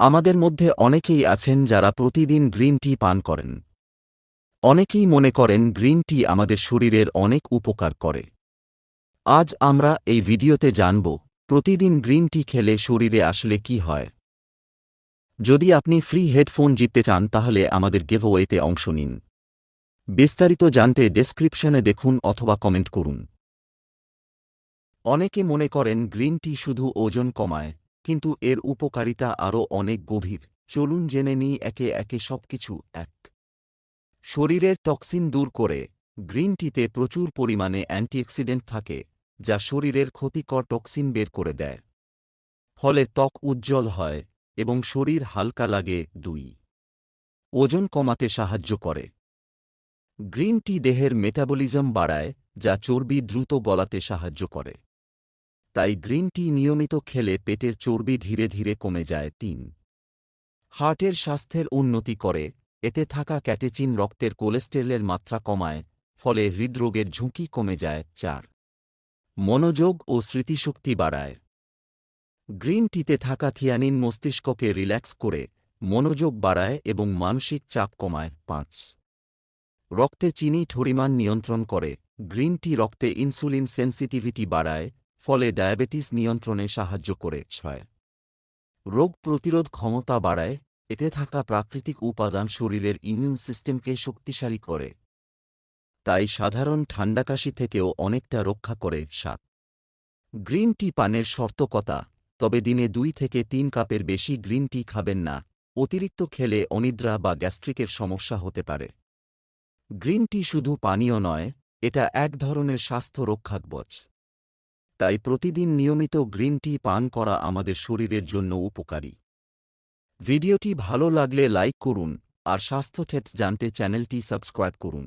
আমাদের মধ্যে অনেকেই আছেন যারা প্রতিদিন গ্রিন টি পান করেন। অনেকেই মনে করেন গ্রিন টি আমাদের শরীরের অনেক উপকার করে। আজ আমরা এই ভিডিওতে জানব, প্রতিদিন গ্রিন টি খেলে শরীরে আসলে কি হয়। যদি আপনি ফ্রি হেডফোন জিততে চান, তাহলে আমাদের গেভওয়েতে অংশ নিন। বিস্তারিত জানতে ডেসক্রিপশনে দেখুন অথবা কমেন্ট করুন। অনেকে মনে করেন গ্রিন টি শুধু ওজন কমায় কিন্তু এর উপকারিতা আরও অনেক গভীর। চলুন জেনে নিই একে একে সবকিছু এক। শরীরের টক্সিন দূর করে, গ্রিন টিতে প্রচুর পরিমাণে অ্যান্টিঅক্সিডেন্ট থাকে, যা শরীরের ক্ষতিকর টক্সিন বের করে দেয়। ফলে ত্বক উজ্জ্বল হয় এবং শরীর হালকা লাগে। দুই। ওজন কমাতে সাহায্য করে। গ্রিন টি দেহের মেটাবলিজম বাড়ায়, যা চর্বি দ্রুত গলাতে সাহায্য করে। তাই গ্রিন টি নিয়মিত খেলে পেটের চর্বি ধীরে ধীরে কমে যায়। তিন, হার্টের স্বাস্থ্যের উন্নতি করে। এতে থাকা ক্যাটেচিন রক্তের কোলেস্টেরলের মাত্রা কমায়, ফলে হৃদরোগের ঝুঁকি কমে যায়। চার, মনোযোগ ও স্মৃতিশক্তি বাড়ায়। গ্রিন টিতে থাকা থিয়ানিন মস্তিষ্ককে রিল্যাক্স করে, মনোযোগ বাড়ায় এবং মানসিক চাপ কমায়। পাঁচ, রক্তে চিনি ঠরিমান নিয়ন্ত্রণ করে। গ্রিন টি রক্তে ইনসুলিন সেন্সিটিভিটি বাড়ায় ফলে ডায়াবেটিস নিয়ন্ত্রণে সাহায্য করে, ছয়। রোগ প্রতিরোধ ক্ষমতা বাড়ায়, এতে থাকা প্রাকৃতিক উপাদান শরীরের ইমিউন সিস্টেমকে শক্তিশালী করে। তাই সাধারণ ঠান্ডাকাশি থেকেও অনেকটা রক্ষা করে, সাত। গ্রিন টি পানের সর্তকতা তবে দিনে দুই থেকে তিন কাপের বেশি গ্রিন টি খাবেন না, অতিরিক্ত খেলে অনিদ্রা বা গ্যাস্ট্রিকের সমস্যা হতে পারে। গ্রিন টি শুধু পানীয় নয়, এটা এক ধরনের স্বাস্থ্য রক্ষাক রক্ষাকবচ। তাই প্রতিদিন নিয়মিত গ্রিন টি পান করা আমাদের শরীরের জন্য উপকারী। ভিডিওটি ভালো লাগলে লাইক করুন আর স্বাস্থ্য ঠেট জানতে চ্যানেলটি সাবস্ক্রাইব করুন।